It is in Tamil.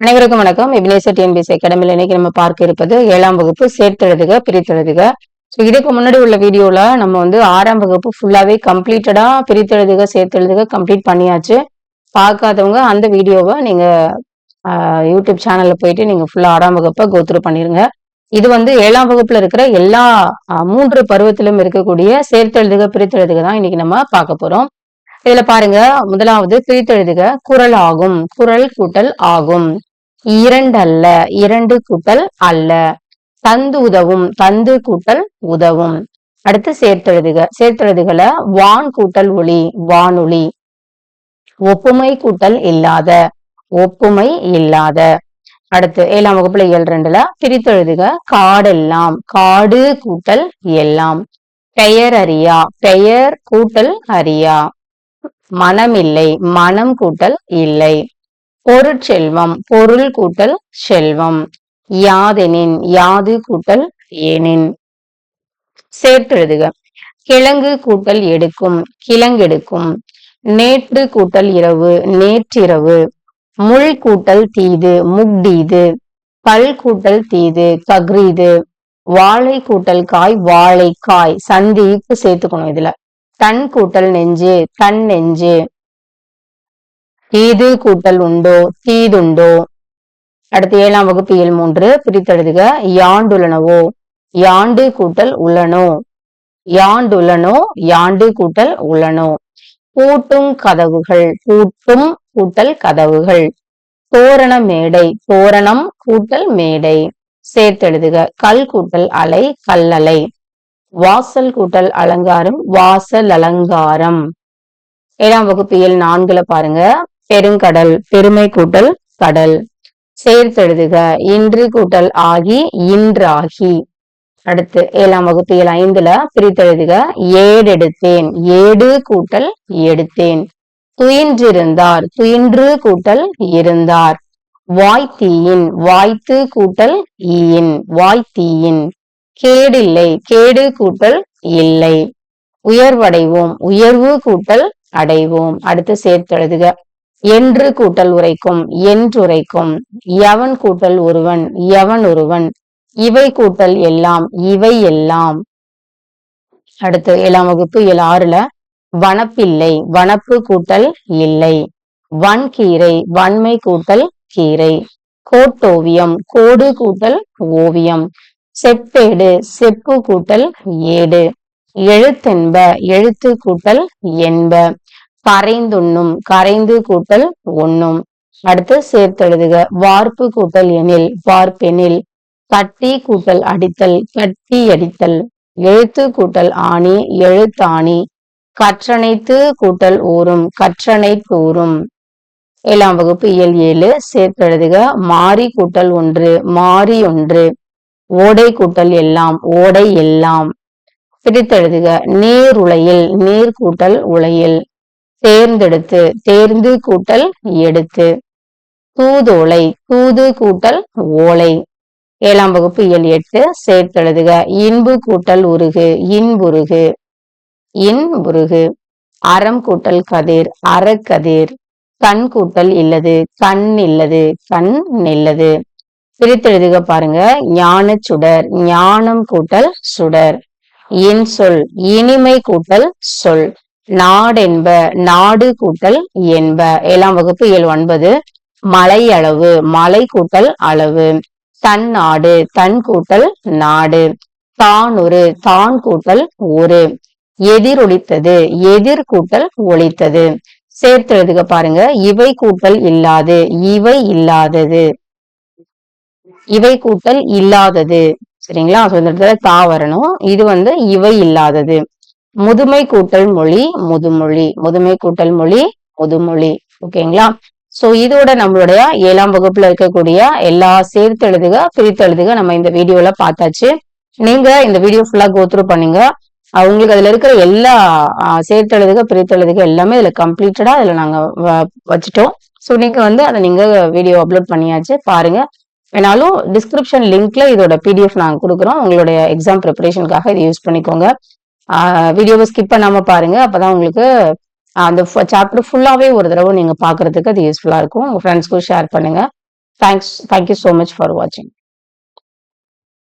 அனைவருக்கும் வணக்கம். எபினேசர் டிஎன்பிசி அகாடமியில் இன்னைக்கு நம்ம பார்க்க இருப்பது ஏழாம் வகுப்பு சேர்த்தெழுதுக பிரித்தெழுதுக. ஸோ இதுக்கு முன்னாடி உள்ள வீடியோவில் நம்ம வந்து ஆறாம் வகுப்பு ஃபுல்லாகவே கம்ப்ளீட்டடா பிரித்தெழுதுக சேர்த்தெழுதுக கம்ப்ளீட் பண்ணியாச்சு. பார்க்காதவங்க அந்த வீடியோவை நீங்க ஆஹ், யூடியூப் சேனல்ல போயிட்டு நீங்க ஃபுல்லா ஆறாம் வகுப்பை கோத்ரூ பண்ணிருங்க. இது வந்து ஏழாம் வகுப்புல இருக்கிற எல்லா மூன்று பருவத்திலும் இருக்கக்கூடிய சேர்த்தெழுதுக பிரித்தெழுதுக தான் இன்னைக்கு நம்ம பார்க்க போறோம். இதுல பாருங்க முதலாவது பிரித்தெழுதுக குரல் ஆகும். குரல் கூட்டல் ஆகும். இரண்டல்ல இரண்டு கூட்டல் அல்ல. தந்து உதவும் தந்து கூட்டல் உதவும். அடுத்து சேர்த்தெழுதுக சேர்த்தெழுதுகளை வான் கூட்டல் ஒளி வானொலி ஒப்புமை கூட்டல் இல்லாத ஒப்புமை இல்லாத. அடுத்து ஏழாம் வகுப்புல ஏழு ரெண்டுல பிரித்தெழுதுக காடெல்லாம் காடு கூட்டல் எல்லாம். பெயர் அறியா பெயர் கூட்டல் அறியா. மனமில்லை மனம் கூட்டல் இல்லை. பொருட்செல்வம் பொருள் கூட்டல் செல்வம் யாதெனின் யாது கூட்டல் ஏனின். சேர்த்தெழுதுக. கிழங்கு கூட்டல் எடுக்கும் கிழங்கெடுக்கும். நேற்று கூட்டல் இரவு நேற்றிரவு. முள் கூட்டல் தீது முக்டீது பல் கூட்டல் தீது கக்ரீது வாழை கூட்டல் காய் வாழைக்காய். சந்திப்பு சேர்த்துக்கணும் இதுல. தன் கூட்டல் நெஞ்சு தன் நெஞ்சு. தீது கூட்டல் உண்டோ தீதுண்டோ? அடுத்து ஏழாம் வகுப்பு இயல் மூன்று பிரித்தெழுதுக. யாண்டுள்ளனவோ யாண்டு கூட்டல் உள்ளனோ? யாண்டுள்ளனோ யாண்டு கூட்டல் உள்ளனோ? பூட்டும் கதவுகள் பூட்டும் கூட்டல் கதவுகள். தோரண மேடை தோரணம் கூட்டல் மேடை. சேர்த்தெழுதுக. கல் கூட்டல் அலை கல்லலை வாசல் கூட்டல் அலங்காரம் வாசல் அலங்காரம். ஏழாம் வகுப்பு இயல் நான்குல பாருங்க. பெருங்கடல் பெருமை கூட்டல் கடல். சேர்த்தெழுதுக இன்று கூட்டல் ஆகி இன்றாகி. அடுத்து ஏழாம் வகுப்பு ஏழு ஐந்துல பிரித்தெழுதுக ஏடெடுத்தேன் ஏடு கூட்டல் எடுத்தேன். துயின்றிருந்தார் துயின்று கூட்டல் இருந்தார். வாய்த்தீயின் வாய்த்து கூட்டல் ஈயின் வாய்த்தீயின். கேடில்லை கேடு கூட்டல் இல்லை. உயர்வடைவோம் உயர்வு கூட்டல் அடைவோம். அடுத்து சேர்த்தெழுதுக. என்று கூட்டல் உரைக்கும் என்றுரைக்கும். எவன் கூட்டல் ஒருவன்? எவன் ஒருவன்? இவை கூட்டல் எல்லாம் இவை எல்லாம். அடுத்து ஏழாம் வகுப்பு ஏழு ஆறுல வனப்பில்லை வனப்பு கூட்டல் இல்லை. வன்கீரை வன்மை கூட்டல் கீரை. கோட்டோவியம் கோடு கூட்டல் ஓவியம். செப்பேடு செப்பு கூட்டல் ஏடு. எழுத்தென்ப எழுத்து கூட்டல் என்ப. கரைந்துண்ணும் கரைந்து கூட்டல் ஒண்ணும். அடுத்து சேர்த்தெழுதுக. வார்ப்பு கூட்டல் எனில் வார்ப்பெனில் கட்டி கூட்டல் அடித்தல் கட்டி அடித்தல் எழுத்து கூட்டல் ஆணி எழுத்தாணி கற்றணைத்து கூட்டல் ஊறும் கற்றனை கூறும் ஏழாம் வகுப்பு இயல் ஏழு சேர்த்தெழுதுக. மாறி கூட்டல் ஒன்று மாறி ஒன்று. ஓடை கூட்டல் எல்லாம் ஓடை எல்லாம். பிரித்தெழுதுக. நீர் உலையில் நீர் கூட்டல் உலையில். தேர்ந்தெடுத்து தேர்ந்து கூட்டல் எடுத்து. தூதோலை தூது கூட்டல் ஓலை. ஏழாம் வகுப்பு இயல் எட்டு சேர்த்தெழுதுக. இன்பு கூட்டல் உருகு இன்புருகு. இன்புருகு அறம் கூட்டல் கதிர் அறக்கதிர். கண் கூட்டல் இல்லது கண் இல்லது கண் நெல்லது. பிரித்தெழுதுக பாருங்க. ஞான சுடர் ஞானம் கூட்டல் சுடர். இன் சொல் இனிமை கூட்டல் சொல். நாடென்ப நாடு கூட்டல் என்ப. ஏழாம் வகுப்பு ஏழு ஒன்பது. மலை அளவு மலை கூட்டல் அளவு. தன் நாடு தன் கூட்டல் நாடு. தான் ஒரு தான் கூட்டல் ஒரு எதிரொலித்தது எதிர் கூட்டல் ஒழித்தது சேர்த்து எழுதுக பாருங்க. இவை கூட்டல் இல்லாது இவை இல்லாதது. இவை கூட்டல் இல்லாதது. சரிங்களா? So, இந்த இடத்துல தா வரணும். இது வந்து இவை இல்லாதது. முதுமை கூட்டல் மொழி முதுமொழி. முதுமை கூட்டல் மொழி முதுமொழி. ஓகேங்களா? சோ இதோட நம்மளுடைய ஏழாம் வகுப்புல இருக்கக்கூடிய எல்லா சேர்த்தெழுதுக பிரித்தெழுதுக நம்ம இந்த வீடியோல பார்த்தாச்சு. நீங்க இந்த வீடியோ ஃபுல்லா கோத்ரூ பண்ணுங்க. அவங்களுக்கு உங்களுக்கு அதுல இருக்கிற எல்லா அஹ், சேர்த்தெழுதுக பிரித்தெழுதுக எல்லாமே இதுல கம்ப்ளீட்டடா இதுல நாங்க வ- வச்சுட்டோம். சோ நீங்க வந்து அதை நீங்க வீடியோ அப்லோட் பண்ணியாச்சு பாருங்க. வேணாலும் டிஸ்கிரிப்ஷன் லிங்க்ல இதோட பிடிஎஃப் நாங்க கொடுக்குறோம். உங்களுடைய எக்ஸாம் ப்ரிப்பரேஷனுக்காக இதை யூஸ் பண்ணிக்கோங்க. வீடியோவை ஸ்கிப் பண்ணாம பாருங்க. அப்பதான் உங்களுக்கு அந்த சாப்டர் ஃபுல்லாவே ஒரு தடவை நீங்க பாக்குறதுக்கு அது யூஸ்ஃபுல்லா இருக்கும். உங்க ஃப்ரெண்ட்ஸ்க்கும் ஷேர் பண்ணுங்க. Thanks thank you so much for வாட்சிங்